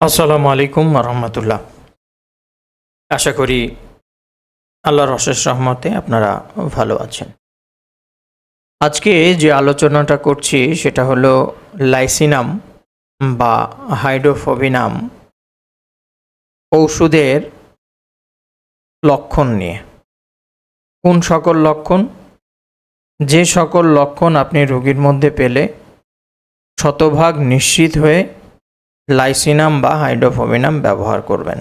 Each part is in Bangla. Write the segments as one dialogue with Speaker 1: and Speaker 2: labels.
Speaker 1: আসসালামু আলাইকুম রহমতুল্লাহ। আশা করি আল্লাহর অশেষ রহমতে আপনারা ভালো আছেন। আজকে যে আলোচনাটা করছি সেটা হলো লাইসিনাম বা হাইড্রোফোবিনাম ঔষধের লক্ষণ নিয়ে। কোন সকল লক্ষণ? যে সকল লক্ষণ আপনি রোগীর মধ্যে পেলে শতভাগ নিশ্চিত হয়ে লাইসিনাম বা হাইড্রোফোবিনাম ব্যবহার করবেন।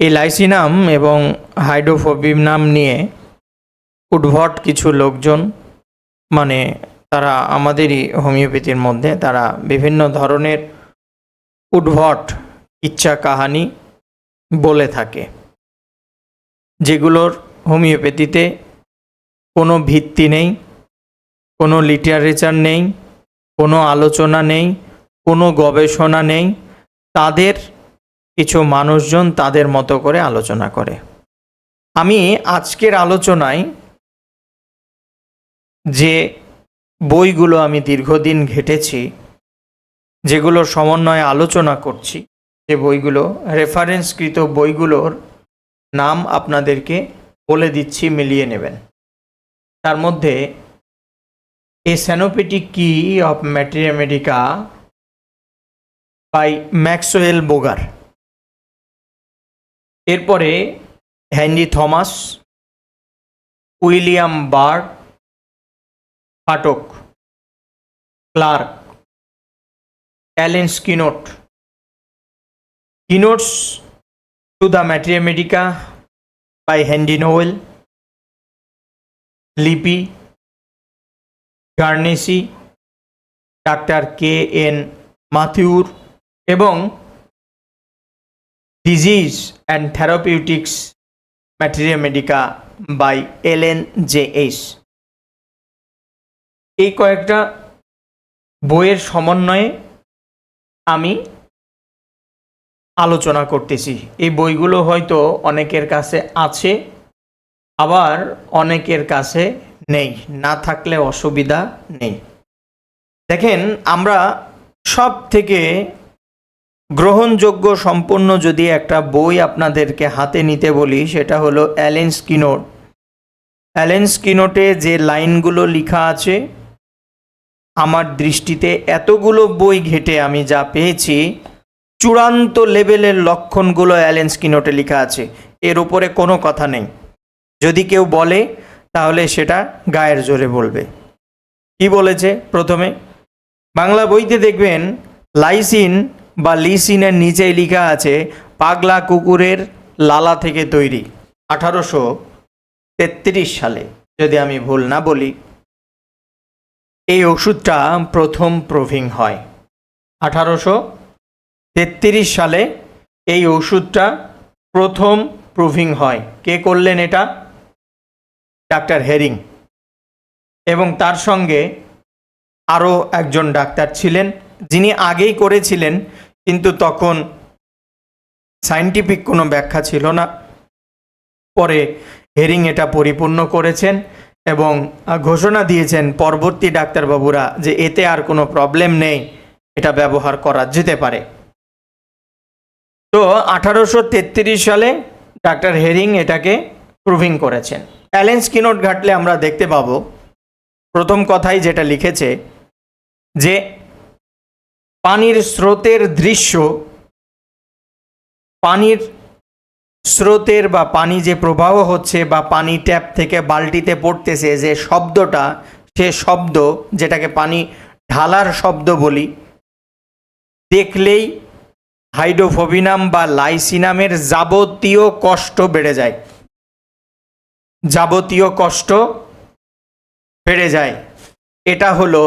Speaker 1: এই লাইসিনাম এবং হাইড্রোফোবিনাম নিয়ে উদ্ভট কিছু লোকজন মানে তারা আমাদেরই হোমিওপ্যাথির মধ্যে, তারা বিভিন্ন ধরনের উদ্ভট ইচ্ছা কাহানি বলে থাকে, যেগুলোর হোমিওপ্যাথিতে কোনো ভিত্তি নেই, কোনো লিটারেচার নেই, কোনো আলোচনা নেই কোনো গবেষণা নেই। তাদের কিছু মানুষজন তাদের মতো করে আলোচনা করে। আমি আজকের আলোচনায় যে বইগুলো আমি দীর্ঘদিন ঘেটেছি, যেগুলো সমন্বয়ে আলোচনা করছি যে বইগুলো, রেফারেন্সকৃত বইগুলোর নাম আপনাদেরকে বলে দিচ্ছি, মিলিয়ে নেবেন। তার মধ্যে, A synoptic key of materia medica by Maxwell Boger এরপরে Henry Thomas William Bird Phatak Clarke Allen keynote keynotes to the materia medica by Henry Noel Lippe Guernsey doctor K N মাথিউর এবং disease and therapeutics materia medica by L N J H এই কয়েকটা বইয়ের সমন্বয়ে আমি আলোচনা করতেছি। এই বইগুলো হয়তো অনেকের কাছে আছে, আবার অনেকের কাছে নেই। না থাকলে অসুবিধা নেই। দেখেন, আমরা সব থেকে গ্রহণযোগ্য সম্পন্ন যদি একটা বই আপনাদেরকে হাতে নিতে বলি, সেটা হলো অ্যালেন স্কিনোট। অ্যালেন স্কিনোটে যে লাইনগুলো লেখা আছে, আমার দৃষ্টিতে এতগুলো বই ঘেটে আমি যা পেয়েছি, চূড়ান্ত লেভেলের লক্ষণগুলো অ্যালেন স্কিনোটে লেখা আছে। এর উপরে কোনো কথা নেই। যদি কেউ বলে, তাহলে সেটা গায়ের জোরে বলবে। কি বলেছে প্রথমে? বাংলা বইতে দেখবেন, লাইসিন বা লিসিনের নিচেই লেখা আছে, পাগলা কুকুরের লালা থেকে তৈরি। আঠারোশো তেত্রিশ সালে, যদি আমি ভুল না বলি, এই ওষুধটা প্রথম প্রুভিং হয়। আঠারোশো তেত্রিশ সালে এই ওষুধটা প্রথম প্রুভিং হয়। কে করলেন এটা? Doctor Hering. এবং তার সঙ্গে আরও একজন ডাক্তার ছিলেন, যিনি আগেই করেছিলেন কিন্তু তখন সাইন্টিফিক কোনো ব্যাখ্যা ছিল না। পরে হেরিং এটা পরিপূর্ণ করেছেন এবং ঘোষণা দিয়েছেন পরবর্তী ডাক্তারবাবুরা যে এতে আর কোনো প্রবলেম নেই, এটা ব্যবহার করা যেতে পারে। তো আঠারোশো তেত্রিশ সালে ডাক্তার হেরিং এটাকে প্রুভিং করেছেন। অ্যালেন কিনোট ঘাটলে আমরা দেখতে পাবো, প্রথম কথাই যেটা লিখেছে যে পানির স্রোতের দৃশ্য, পানির স্রোতের বা পানি যে প্রবাহ হচ্ছে বা পানি ট্যাপ থেকে বালতিতে পড়তেছে যে শব্দটা, সে শব্দ যেটাকে পানি ঢালার শব্দ বলি, দেখলেই হাইড্রোফোবিনাম বা লাইসিনামের যাবতীয় কষ্ট বেড়ে যায়। যাবতীয় কষ্ট বেড়ে যায়। এটা হলো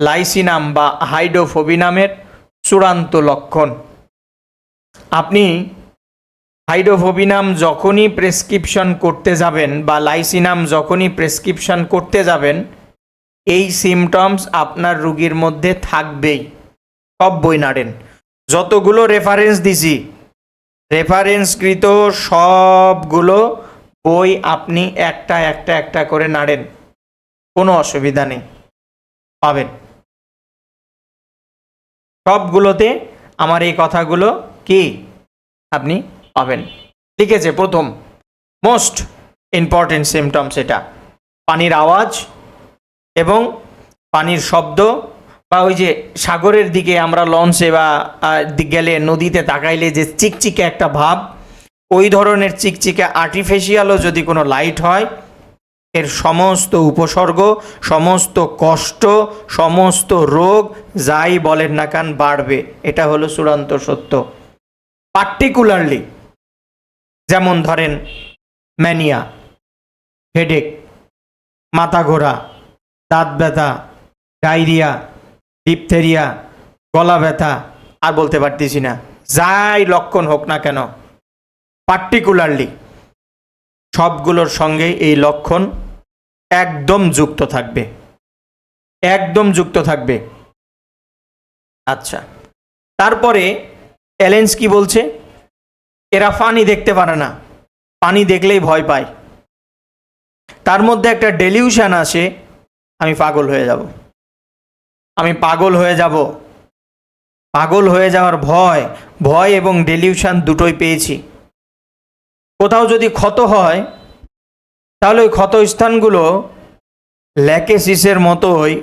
Speaker 1: লাইসিনাম বা হাইড্রোফোবিনামের চূড়ান্ত লক্ষণ। আপনি হাইড্রোফোবিনাম যখনই প্রেসক্রিপশন করতে যাবেন বা লাইসিনাম যখনই প্রেসক্রিপশন করতে যাবেন, এই সিমটমস আপনার রুগীর মধ্যে থাকবেই। সব বই নাড়েন। যতগুলো রেফারেন্স দিছি রেফারেন্সকৃত সবগুলো বই আপনি একটা একটা একটা করে নাড়েন। কোনো অসুবিধা নেই। পাবেন। সবগুলোতে আমার এই কথাগুলো কি আপনি পাবেন। লিখেছে প্রথম মোস্ট ইম্পর্টেন্ট সিমটমস এটা। পানির আওয়াজ এবং পানির শব্দ বা ওই যে সাগরের দিকে আমরা লঞ্চে বা গেলে নদীতে তাকাইলে যে চিকচিকে একটা ভাব, ওই ধরনের চিকচিকে আর্টিফিশিয়ালও যদি কোনো লাইট হয় এর সমস্ত উপসর্গ, সমস্ত কষ্ট, সমস্ত রোগ যাই বলেন না কান বাড়বে। এটা হলো চূড়ান্ত সত্য। পার্টিকুলারলি যেমন ধরেন ম্যানিয়া হেডেক মাথা ঘোরা দাঁত ব্যথা ডায়রিয়া ডিপথেরিয়া গলা ব্যথা, আর বলতে পারতেছি না। যাই লক্ষণ হোক না কেন পার্টিকুলারলি সবগুলোর সঙ্গে এই লক্ষণ একদম যুক্ত থাকবে। একদম যুক্ত থাকবে। আচ্ছা। তারপরে অ্যালেন্স কি বলছে? এরা পানি দেখতে পারে না। পানি দেখলেই ভয় পায়। তার মধ্যে একটা ডেলিউশন আসে আমি পাগল হয়ে যাব। আমি পাগল হয়ে যাব। পাগল হয়ে যাওয়ার ভয় ভয় এবং ডেলিউশন দুটোই পেয়েছি। কোথাও যদি ক্ষত হয়, তাহলে ওই ক্ষত স্থানগুলো ল্যাকেসিসের মতোই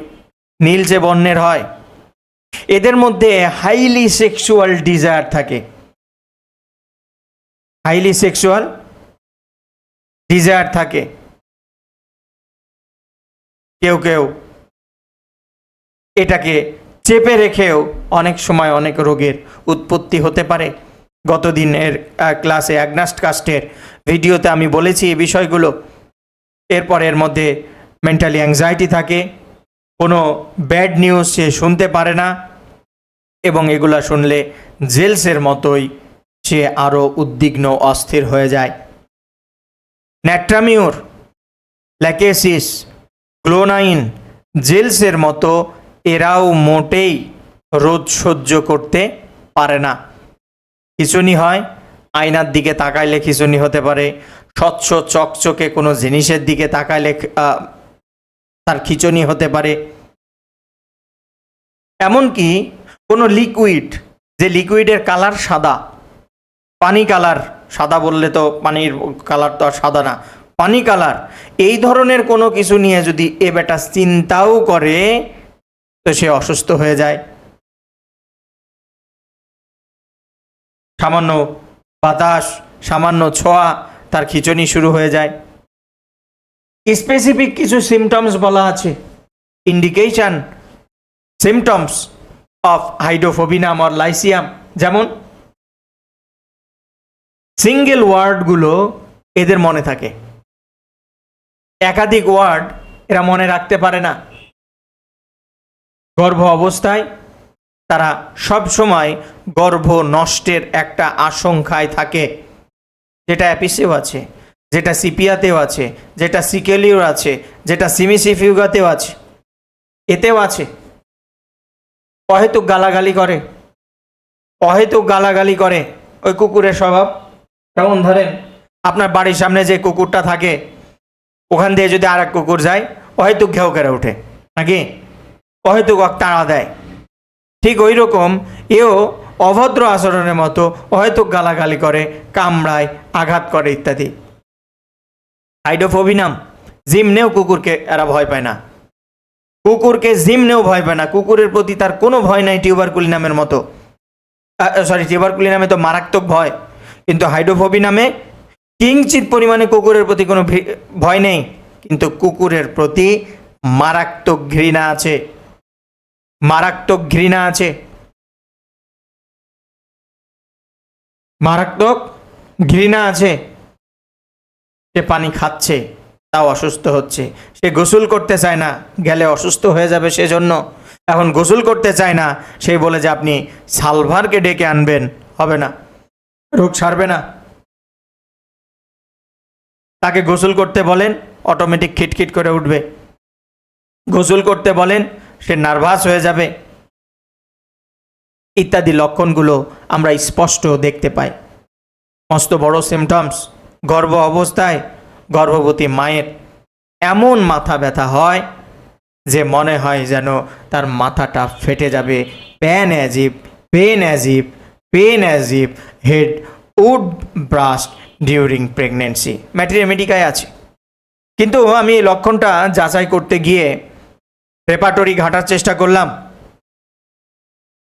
Speaker 1: নীলচে বর্ণের হয়। এদের মধ্যে হাইলি সেক্সুয়াল ডিজায়ার থাকে। হাইলি সেক্সুয়াল ডিজায়ার থাকে। কেউ কেউ এটাকে চেপে রেখেও অনেক সময় অনেক রোগের উৎপত্তি হতে পারে। গতদিনের ক্লাসে অ্যাগনাস্ট কাস্টের ভিডিওতে আমি বলেছি এই বিষয়গুলো। এরপর এর মধ্যে মেন্টালি অ্যাংজাইটি থাকে, কোনো ব্যাড নিউজ সে শুনতে পারে না, এবং এগুলা শুনলে জেলসের মতোই সে আরও উদ্বিগ্ন, অস্থির হয়ে যায়। ন্যাট্রামিউর ল্যাকেসিস ক্লোনাইন জেলসের মতো এরাও মোটেই রোদ সহ্য করতে পারে না। খিচুনি হয়, আয়নার দিকে তাকাইলে খিচুনি হতে পারে, স্বচ্ছ চকচকে কোনো জিনিসের দিকে তাকাইলে তার খিচুনি হতে পারে। এমনকি কোনো লিকুইড যে লিকুইডের কালার সাদা, পানি কালার সাদা বললে তো পানির কালার তো আর সাদা না, পানি কালার এই ধরনের কোনো কিছু নিয়ে যদি এ বেটা চিন্তাও করে, তো সে অসুস্থ হয়ে যায়। সামান্য বাতাস, সামান্য ছোঁয়া, তার খিচুনি শুরু হয়ে যায়। স্পেসিফিক কিছু সিমটমস বলা আছে। Indication symptoms of hydrophobinum or lyssium যেমন সিঙ্গেল ওয়ার্ডগুলো এদের মনে থাকে। একাধিক ওয়ার্ড এরা মনে রাখতে পারে না। গর্ভ অবস্থায় তারা সব সময় গর্ভ নষ্টের একটা আশঙ্কায় থাকে। যেটা অ্যাপিসেও আছে, যেটা সিপিয়াতেও আছে, যেটা সিকেলিও আছে, যেটা সিমিসিফিউগাতেও আছে, এতেও আছে। অহেতুক গালাগালি করে, অহেতুক গালাগালি করে ওই কুকুরের স্বভাব। যেমন ধরেন, আপনার বাড়ির সামনে যে কুকুরটা থাকে, ওখান দিয়ে যদি আর কুকুর যায়, অহেতুক ঘেউ করে ওঠে, নাকি? অহেতুক তাড়া দেয়। ঠিক ওই রকম এও অভদ্র আচরণের মতো হয়তো গালাগালি করে, কামড়ায়, আঘাত করে ইত্যাদি। হাইড্রোফোবিনাম জিমনেও কুকুরকে, এরা ভয় পায় না। কুকুরকে জিমনেও ভয় পায় না, কুকুরের প্রতি তার কোনো ভয় নাই টিউবারকুলি নামের মতো সরি টিউবারকুলি নামে তো মারাত্মক ভয়, কিন্তু হাইড্রোফোবি নামে কিঞ্চিত পরিমাণে কুকুরের প্রতি কোনো ভয় নেই, কিন্তু কুকুরের প্রতি মারাত্মক ঘৃণা আছে। মারাত্মক ঘৃণা আছে। মারাত্মক ঘৃণা আছে। সে পানি খাচ্ছে, তাও অসুস্থ হচ্ছে। সে গোসল করতে চায় না, গেলে অসুস্থ হয়ে যাবে সেজন্য। এখন গোসল করতে চায় না, সে বলে যে আপনি সালভারকে ডেকে আনবেন, হবে না, রোগ ছাড়বে না। তাকে গোসল করতে বলেন, অটোমেটিক খিটখিট করে উঠবে। গোসল করতে বলেন সে নার্ভাস হয়ে যাবে। ইত্যাদি লক্ষণগুলো আমরা স্পষ্ট দেখতে পাই। মস্ত বড় সিমটমস গর্ভ অবস্থায় গর্ভবতী মায়ের এমন মাথা ব্যথা হয় যে মনে হয় যেন তার মাথাটা ফেটে যাবে। Pain as if pain as if pain as if head would burst during pregnancy ম্যাট্রিমেডিকায় আছে। কিন্তু আমি লক্ষণটা যাচাই করতে গিয়ে রেপাটরি ঘাটার চেষ্টা করলাম।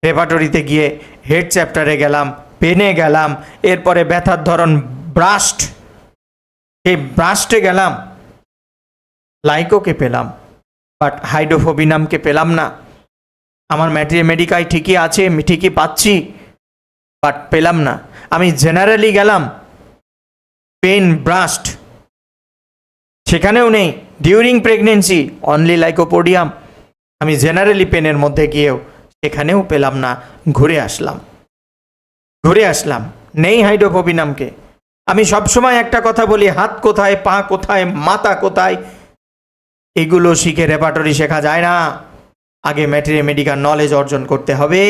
Speaker 1: রেপাটরিতে গিয়ে হেড চ্যাপ্টারে গেলাম পেনে গেলাম, এরপরে ব্যথার ধরন ব্রাস্ট এই ব্রাস্টে গেলাম। লাইকোকে পেলাম বাট হাইড্রোফোবিনামকে পেলাম না। আমার ম্যাট্রিমেডিকায় ঠিকই আছে ঠিকই পাচ্ছি বাট পেলাম না। আমি জেনারেলি গেলাম পেন ব্রাস্ট সেখানেও নেই। ডিউরিং প্রেগনেন্সি অনলি লাইকোপোডিয়াম আমি জেনারেলি পেনের মধ্যে গিয়েও সেখানেও পেলাম না, ঘুরে আসলাম। ঘুরে আসলাম, নেই হাইড্রোফোবিনামকে আমি সবসময় একটা কথা বলি, হাত কোথায়, পা কোথায়, মাথা কোথায়? এগুলো শিখে রেপাটরি শেখা যায় না। আগে ম্যাটেরিয়া মেডিকেল নলেজ অর্জন করতে হবে,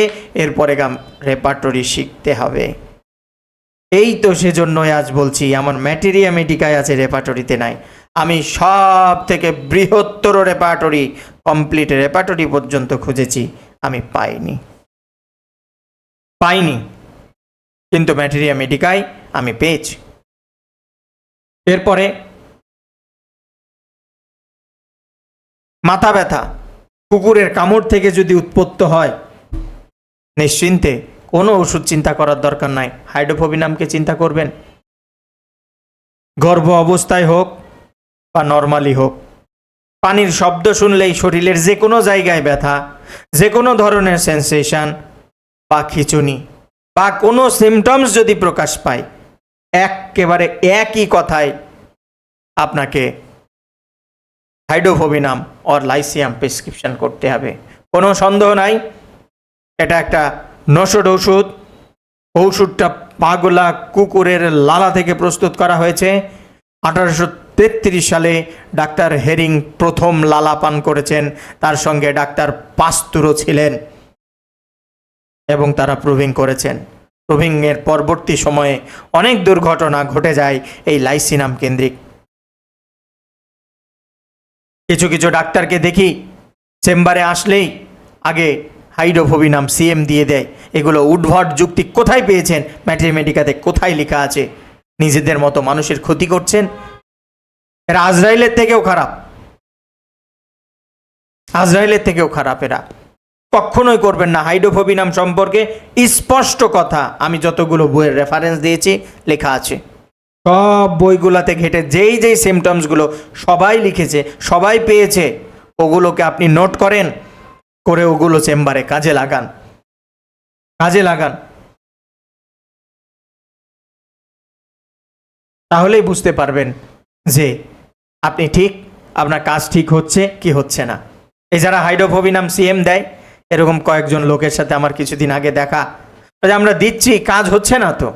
Speaker 1: এরপরে গাম রেপাটরি শিখতে হবে। এই তো সেজন্যই আজ বলছি, আমার ম্যাটেরিয়া মেডিকায় আছে রেপাটরিতে নাই। আমি সব থেকে বৃহত্তর রেপাটরি কমপ্লিট রেপাটরি পর্যন্ত খুঁজেছি। আমি পাইনি। পাইনি। কিন্তু ম্যাটেরিয়া মেডিকায় আমি পেয়েছি। এরপরে মাথা ব্যথা, কুকুরের কামড় থেকে যদি উৎপত্ত হয়, নিশ্চিন্তে কোনো ওষুধ চিন্তা করার দরকার নাই। হাইড্রোফোবিনামকে চিন্তা করবেন। গর্ভ অবস্থায় হোক বা নর্মালি হোক। পানির শব্দ শুনলেই শরীরের যে কোনো জায়গায় ব্যথা যে কোনো ধরনের সেন্সেশন বা খিচুনি বা কোনো সিমটমস যদি প্রকাশ পায়, একেবারে একই কথায় আপনাকে হাইড্রোফোবিনাম অর লাইসিয়াম প্রেসক্রিপশন করতে হবে। কোনো সন্দেহ নাই, এটা একটা নশট ওষুধ ওষুধটা পাগলা কুকুরের লালা থেকে প্রস্তুত করা হয়েছে। আঠারোশো তেত্রিশ সালে ডাক্তার হেরিং প্রথম লালা পান করেছেন। তার সঙ্গে ডাক্তার পাস্তুরও ছিলেন এবং তারা প্রুভিং করেছেন। প্রুভিংয়ের পরবর্তী সময়ে অনেক দুর্ঘটনা ঘটে যায় এই লাইসিনাম কেন্দ্রিক। কিছু কিছু ডাক্তারকে দেখি, চেম্বারে আসলেই আগে হাইড্রোফোবিনাম সিএম দিয়ে দেয়। এগুলো উদ্ভট যুক্তি কোথায় পেয়েছেন? ম্যাথমেটিকাতে কোথায় লেখা আছে? নিজেদের মতো মানুষের ক্ষতি করছেন? এরা আজরাইলের থেকেও খারাপ। আজরাইলের থেকেও খারাপ এরা। কখনোই করবেন না। হাইড্রোফোবিনাম সম্পর্কে স্পষ্ট কথা আমি যতগুলো বইয়ের রেফারেন্স দিয়েছি, লেখা আছে। সব বইগুলাতে ঘেটে যেই যেই সিমটমসগুলো সবাই লিখেছে, সবাই পেয়েছে, ওগুলোকে আপনি নোট করেন, করে ওগুলো চেম্বারে কাজে লাগান। কাজে লাগান। তাহলেই বুঝতে পারবেন যে আপনি ঠিক আপনার কাজ ঠিক হচ্ছে কি হচ্ছে না? এই যারা হাইড্রোফোবিনাম সিএম দেয় এরকম কয়েকজন লোকের সাথে আমার কিছুদিন আগে দেখা। যে আমরা দিচ্ছি কাজ হচ্ছে না তো?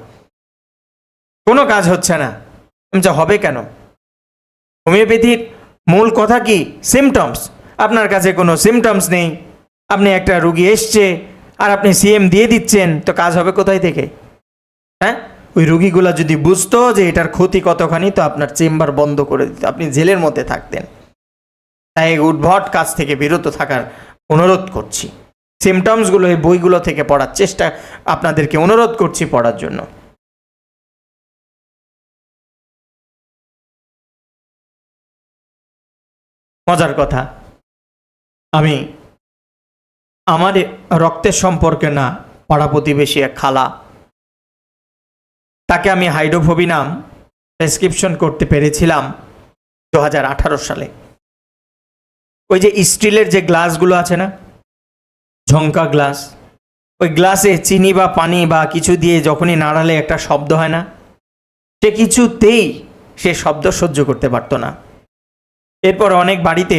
Speaker 1: কোনো কাজ হচ্ছে না। বলছি, হবে কেন? হোমিওপ্যাথির মূল কথা কি? সিমটমস আপনার কাছে কোনো সিমটমস নেই। আপনি একটা রুগী এসছে আর আপনি সিএম দিয়ে দিচ্ছেন তো কাজ হবে কোথায় থেকে? হ্যাঁ? ওই রুগীগুলা যদি বুঝতো যে এটার ক্ষতি কতখানি, তো আপনার চেম্বার বন্ধ করে দিত। আপনি জেলের মধ্যে থাকতেন। তাই উদ্ভট কাজ থেকে বিরত থাকার অনুরোধ করছি। সিমটমসগুলো এই বইগুলো থেকে পড়ার চেষ্টা আপনাদেরকে অনুরোধ করছি পড়ার জন্য। মজার কথা, আমি আমার রক্তের সম্পর্কে না, পাড়া প্রতিবেশী এক খালা তাকে আমি হাইড্রোফোবিনাম প্রেসক্রিপশন করতে পেরেছিলাম দু হাজার আঠারো সালে। ওই যে স্টিলের যে গ্লাসগুলো আছে না? ঝঙ্কা গ্লাস। ওই গ্লাসে চিনি বা পানি বা কিছু দিয়ে যখনই নাড়ালে একটা শব্দ হয় না, সে কিছুতেই সে শব্দ সহ্য করতে পারতো না। এরপর অনেক বাড়িতে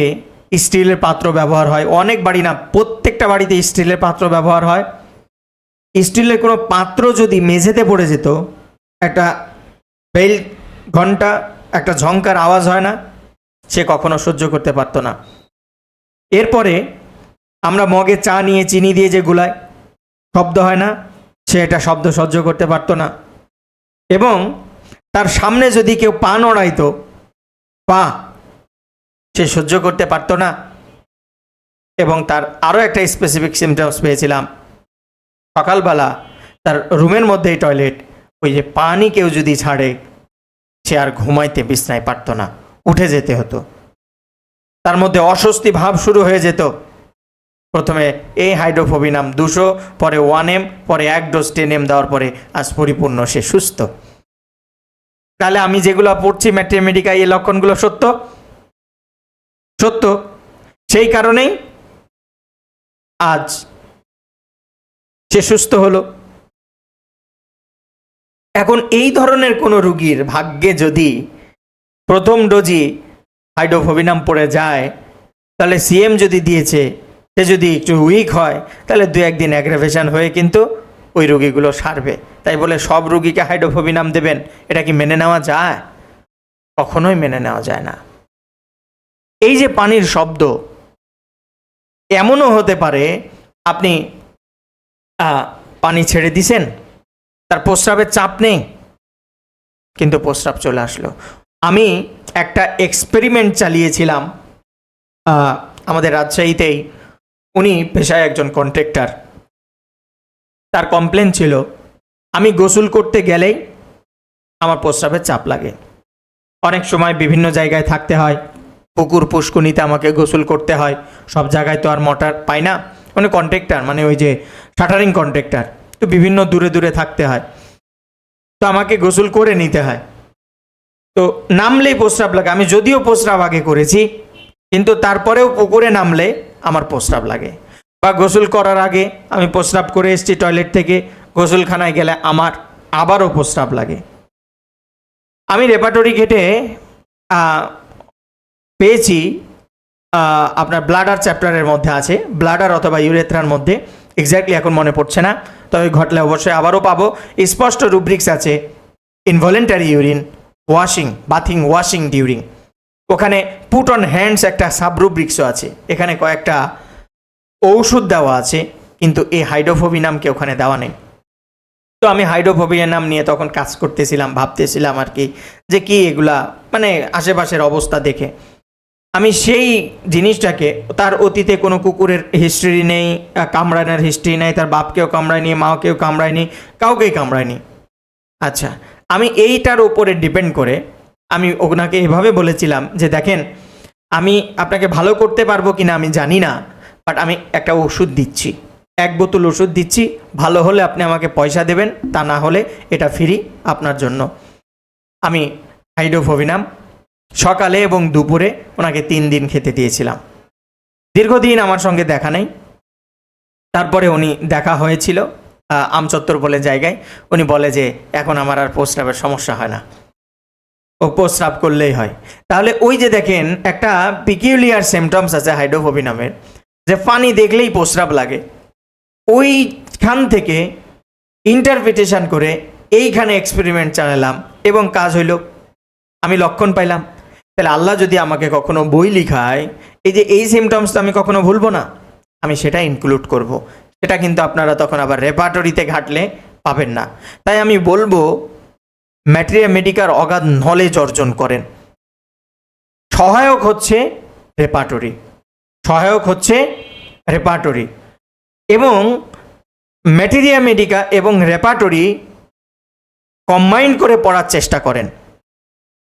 Speaker 1: স্টিলের পাত্র ব্যবহার হয়। অনেক বাড়ি না, প্রত্যেকটা বাড়িতে স্টিলের পাত্র ব্যবহার হয়। স্টিলের কোনো পাত্র যদি মেঝেতে পড়ে যেত একটা বেল ঘণ্টা, একটা ঝঙ্কার আওয়াজ হয় না, সে কখনো সহ্য করতে পারতো না। এরপরে আমরা মগে চা নিয়ে চিনি দিয়ে যে গুলায়, শব্দ হয় না, সে এটা শব্দ সহ্য করতে পারতো না। এবং তার সামনে যদি কেউ পা নড়াইতো, পা, সে সহ্য করতে পারতো না। এবং তার আরও একটা স্পেসিফিক সিমটমস পেয়েছিলাম। সকালবেলা তার রুমের মধ্যেই টয়লেট ওই যে পানি কেউ যদি ছাড়ে, সে আর ঘুমাইতে বিছনায় পারতো না, উঠে যেতে হতো। তার মধ্যে অস্বস্তি ভাব শুরু হয়ে যেত। প্রথমে এই হাইড্রোফোবিনাম দুশো, পরে ওয়ান এম, পরে এক ডোজ টেন এম দেওয়ার পরে আজ পরিপূর্ণ, সে সুস্থ। তাহলে আমি যেগুলো পড়ছি ম্যাট্রিমেডিকা এই লক্ষণগুলো সত্য? সত্য। সেই কারণেই আজ সে সুস্থ হলো। এখন এই ধরনের কোনো রুগীর ভাগ্যে যদি প্রথম ডোজি হাইড্রোফোবিনাম পড়ে যায়, তাহলে সিএম যদি দিয়েছে, সে যদি একটু উইক হয়, তাহলে দু একদিন অ্যাগ্রাভেশন হয়ে কিন্তু ওই রুগীগুলো সারবে। তাই বলে সব রুগীকে হাইড্রোফোবিনাম দেবেন, এটা কি মেনে নেওয়া যায়? কখনোই মেনে নেওয়া যায় না। এই যে পানির শব্দ, এমনও হতে পারে, আপনি পানি ছেড়ে দিছেন তার প্রস্রাবের চাপ নেই। কিন্তু প্রস্রাব চলে আসলো। আমি একটা এক্সপেরিমেন্ট চালিয়েছিলাম আমাদের রাজশাহীতেই। উনি পেশায় একজন কন্ট্রাক্টর তার কমপ্লেন ছিল, আমি গোসল করতে গেলেই আমার প্রস্রাবের চাপ লাগে। অনেক সময় বিভিন্ন জায়গায় থাকতে হয়, পুকুর পুষ্কুনিতে আমাকে গোসল করতে হয়। সব জায়গায় তো আর মোটর পাই না। মানে কন্ট্রাক্টর মানে ওই যে শাটারিং কন্ট্রাক্টর তো বিভিন্ন দূরে দূরে থাকতে হয়। তো আমাকে গোসল করে নিতে হয়। তো নামলেই প্রস্রাব লাগে। আমি যদিও প্রস্রাব আগে করেছি, কিন্তু তারপরেও পুকুরে নামলে আমার প্রস্রাব লাগে। বা গোসল করার আগে আমি প্রস্রাব করে এসেছি টয়লেট থেকে, গোসলখানায় গেলে আমার আবারও প্রস্রাব লাগে। আমি রেপাটরি ঘেটে পেয়েছি আপনার ব্লাডার চ্যাপ্টারের মধ্যে আছে, ব্লাডার অথবা ইউরেথ্রার মধ্যে। এক্স্যাক্টলি এখন মনে পড়ছে না। তবে ঘটলে অবশ্যই আবারও পাবো। স্পষ্ট রুব্রিক্স আছে। Involuntary urine washing bathing washing during ওখানে পুট অন হ্যান্ডস একটা সাবরুব্রিক্সও আছে। এখানে কয়েকটা ঔষধ দেওয়া আছে, কিন্তু এই হাইড্রোফোবি নামকে ওখানে দেওয়া নেই। তো আমি হাইড্রোফোবিয়া নাম নিয়ে তখন কাজ করতেছিলাম, ভাবতেছিলাম আর কি, যে কি এগুলা মানে আশেপাশের অবস্থা দেখে। আমি সেই জিনিসটাকে, তার অতীতে কোনো কুকুরের হিস্ট্রি নেই কামড়ানোর হিস্ট্রি নেই, তার বাপকেও কামড়ায়নি মাকেও কামড়ায়নি, কাউকেই কামড়ায়নি। আচ্ছা আমি এইটার উপরে ডিপেন্ড করে, আমি ওনাকে এভাবে বলেছিলাম যে দেখেন, আমি আপনাকে ভালো করতে পারব কিনা আমি জানি না বাট আমি একটা ওষুধ দিচ্ছি। এক বোতল ওষুধ দিচ্ছি, ভালো হলে আপনি আমাকে পয়সা দেবেন, তা না হলে এটা ফ্রি আপনার জন্য। আমি হাইড্রোফোবিনাম সকালে এবং দুপুরে ওনাকে তিন দিন খেতে দিয়েছিলাম। দীর্ঘদিন আমার সঙ্গে দেখা নেই। তারপরে উনি দেখা হয়েছিল আমচত্বর বলে জায়গায়। উনি বলে যে, এখন আমার আর প্রস্রাবের সমস্যা হয় না। ও প্রস্রাব করলেই হয়। তাহলে ওই যে দেখেন, একটা পিকিউলিয়ার সিমটমস আছে হাইড্রোফোবি নামের, যে পানি দেখলেই প্রস্রাব লাগে। ওইখান থেকে ইন্টারপ্রিটেশন করে এইখানে এক্সপেরিমেন্ট চালালাম এবং কাজ হইল। আমি লক্ষণ পাইলাম। তাহলে আল্লাহ যদি আমাকে কখনো বই লিখায়, এই যে এই সিমটমস তো আমি কখনো ভুলবো না। আমি সেটা ইনক্লুড করব। সেটা কিন্তু আপনারা তখন আবার রেপার্টরিতে ঘাটলে পাবেন না। তাই আমি বলব ম্যাটেরিয়া মেডিকার অগাধ নলেজ অর্জন করেন। সহায়ক হচ্ছে রেপার্টরি সহায়ক হচ্ছে রেপার্টরি এবং ম্যাটেরিয়া মেডিকা এবং রেপার্টরি কম্বাইন করে পড়ার চেষ্টা করেন।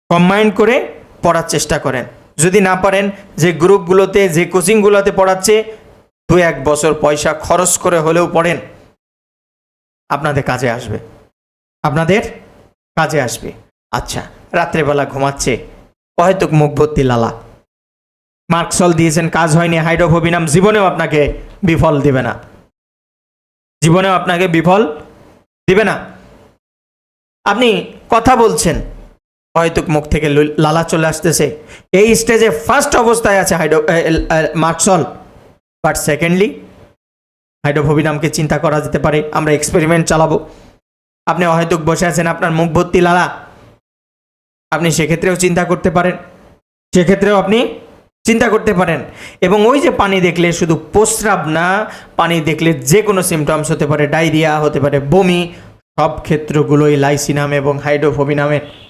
Speaker 1: কম্বাইন করে পড়ার চেষ্টা করেন। যদি না পারেন, যে গ্রুপগুলোতে, যে কোচিংগুলোতে পড়াচ্ছে দু এক বছর পয়সা খরচ করে হলেও পড়েন। আপনাদের কাজে আসবে। আপনাদের কাজে আসবে। আচ্ছা রাত্রেবেলা ঘুমাচ্ছে। হয়তো মুখ ভর্তি লালা মার্কসল দিয়েছেন, কাজ হয়নি, হাইড্রোফোবিনাম। জীবনেও আপনাকে বিফল দিবে না। জীবনেও আপনাকে বিফল দিবে না। আপনি কথা বলছেন। হয়তো মুখ থেকে লালা চলে আসতেছে। এই স্টেজে ফার্স্ট অবস্থায় আছে hydro merc sol. But secondly হাইড্রোফোবিনামকে চিন্তা করা যেতে পারে। আমরা এক্সপেরিমেন্ট চালাবো। আপনি অহেতুক বসে আছেন আপনার মুখ ভর্তি লালা। আপনি সেক্ষেত্রেও চিন্তা করতে পারেন। সেক্ষেত্রেও আপনি চিন্তা করতে পারেন। এবং ওই যে পানি দেখলে শুধু প্রস্রাব না, পানি দেখলে যে কোনো সিমটমস হতে পারে। ডায়রিয়া হতে পারে, বমি। সব ক্ষেত্রগুলোই লাইসিনাম এবং হাইড্রোফোবি হাইড্রোফোবিনামের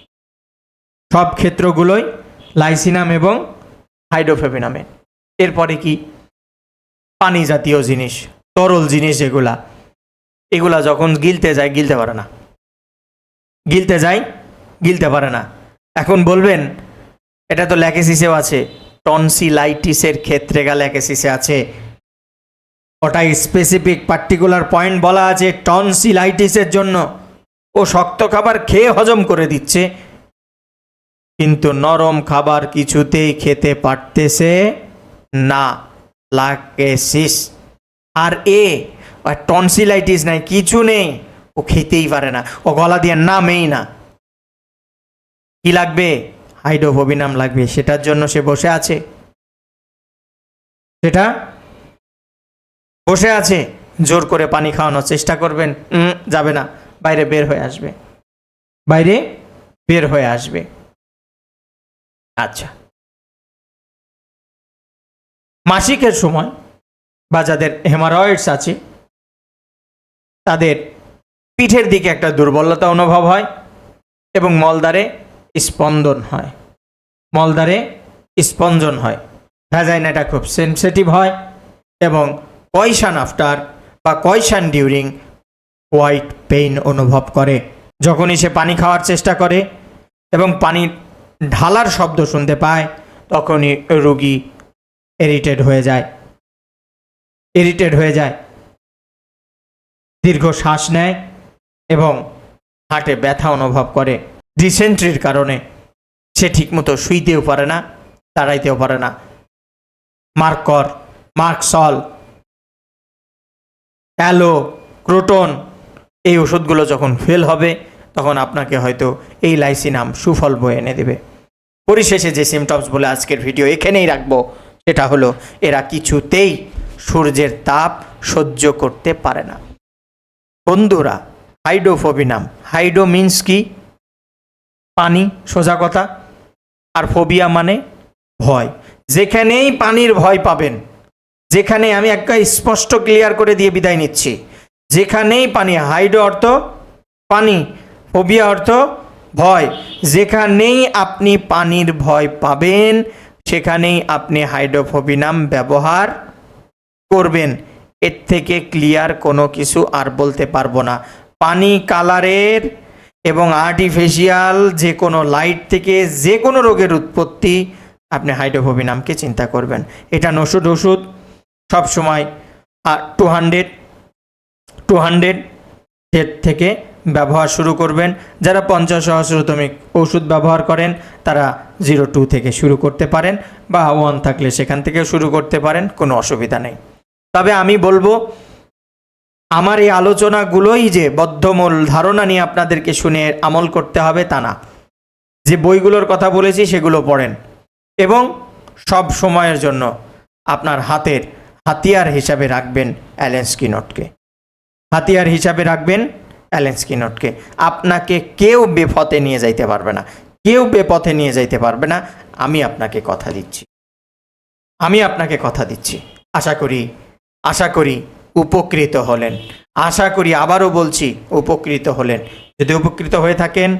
Speaker 1: সব ক্ষেত্রগুলোই লাইসিনাম এবং হাইড্রোফেবিনামের এরপরে কি? পানি জাতীয় জিনিস, তরল জিনিস যেগুলা, এগুলা যখন গিলতে যায়, গিলতে পারে না। গিলতে যায়, গিলতে পারে না। এখন বলবেন, এটা তো ল্যাকেসিসেও আছে। টনসিলাইটিসের ক্ষেত্রে গা ল্যাকেসিসে আছে। ওটা স্পেসিফিক পার্টিকুলার পয়েন্ট বলা আছে টনসিলাইটিসের জন্য। ও শক্ত খাবার খেয়ে হজম করে দিচ্ছে। কিন্তু নরম খাবার কিছুতেই খেতে পারতেছে না। লাকেসিস আর এ টনসিলাইটিস নাই, কিছু নেই। ও খেতেই পারে না। ও গলা দিয়ে নামেই না। কি লাগবে? হাইড্রোফোবিনাম লাগবে। সেটার জন্য সে বসে আছে। সেটা? বসে আছে। জোর করে পানি খাওয়ানোর চেষ্টা করবেন। যাবে না। বাইরে বের হয়ে আসবে। বাইরে বের হয়ে আসবে। আচ্ছা। মাসিকের সময় বা যাদের হেমারয়েডস আছে, তাদের পিঠের দিকে একটা দুর্বলতা অনুভব হয় এবং মলদ্বারে স্পন্দন হয়। মলদ্বারে স্পন্দন হয়। ভ্যাজাইনাটা খুব সেনসিটিভ হয় এবং কয়সান আফটার বা কয়সান ডিউরিং হোয়াইট পেইন অনুভব করে। যখনই সে পানি খাওয়ার চেষ্টা করে এবং পানি ঢালার শব্দ শুনতে পায়, তখনই রোগী এরিটেড হয়ে যায়। ইরিটেড হয়ে যায়। দীর্ঘ শ্বাস নেয় এবং হার্টে ব্যথা অনুভব করে। ডিসেন্ট্রির কারণে সে ঠিকমতো শুইতেও পারে না, দাঁড়াইতেও পারে না। মার্কর, মার্কসল, অ্যালো, ক্রোটন এই ওষুধগুলো যখন ফেল হবে তখন আপনাকে হয়তো এই লাইসিনাম সুফল বয়ে এনে দেবে। পরিশেষে যে সিমটমস বলে আজকের ভিডিও এখানেই রাখব, সেটা হলো এরা কিছুতেই সূর্যের তাপ সহ্য করতে পারে না। বন্ধুরা, হাইড্রোফোবিনাম হাইডো মিন্স কি? পানি, সোজা কথা। আর ফোবিয়া মানে ভয়। যেখানেই পানির ভয় পাবেন, যেখানে আমি একটা স্পষ্ট ক্লিয়ার করে দিয়ে বিদায় নিচ্ছি, যেখানেই পানি হাইডো অর্থ পানি ফোবিয়া অর্থ ভয়। যেখানেই আপনি পানির ভয় পাবেন, সেখানেই আপনি হাইড্রোফোবিনাম ব্যবহার করবেন। এর থেকে ক্লিয়ার কোনো কিছু আর বলতে পারব না। পানি কালারের এবং আর্টিফিশিয়াল যে কোনো লাইট থেকে যে কোনো রোগের উৎপত্তি আপনি হাইড্রোফোবিনামকে চিন্তা করবেন। এটা ওষুধ ওষুধ। সবসময় টু হান্ড্রেড টু হান্ড্রেড থেকে ব্যবহার শুরু করবেন। যারা পঞ্চাশ সহস্রতমিক ওষুধ ব্যবহার করেন, তারা জিরো টু থেকে শুরু করতে পারেন বা ওয়ান থাকলে সেখান থেকে শুরু করতে পারেন, কোনো অসুবিধা নেই। তবে আমি বলব, আমার এই আলোচনাগুলোই যে বদ্ধমূল ধারণা নিয়ে আপনাদেরকে শুনে আমল করতে হবে তা না। যে বইগুলোর কথা বলেছি সেগুলো পড়েন এবং সব সময়ের জন্য আপনার হাতের হাতিয়ার হিসাবে রাখবেন অ্যালেন্সকি নোটকে হাতিয়ার হিসাবে রাখবেন অ্যালেন্সকি নোটকে আপনাকে কেউ বেপথে নিয়ে যাইতে পারবে না। কেউ বেপথে নিয়ে যাইতে পারবে না। আমি আপনাকে কথা দিচ্ছি। আমি আপনাকে কথা দিচ্ছি। আশা করি আশা করি উপকৃত হলেন। আশা করি আবারও বলছি, উপকৃত হলেন। যদি উপকৃত হয়ে থাকেন,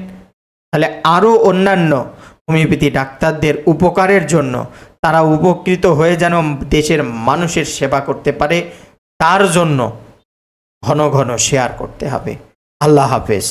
Speaker 1: তাহলে আরও অন্যান্য হোমিওপ্যাথি ডাক্তারদের উপকারের জন্য, তারা উপকৃত হয়ে যেন দেশের মানুষের সেবা করতে পারে, তার জন্য ঘন ঘন শেয়ার করতে হবে। আল্লাহ হাফেজ।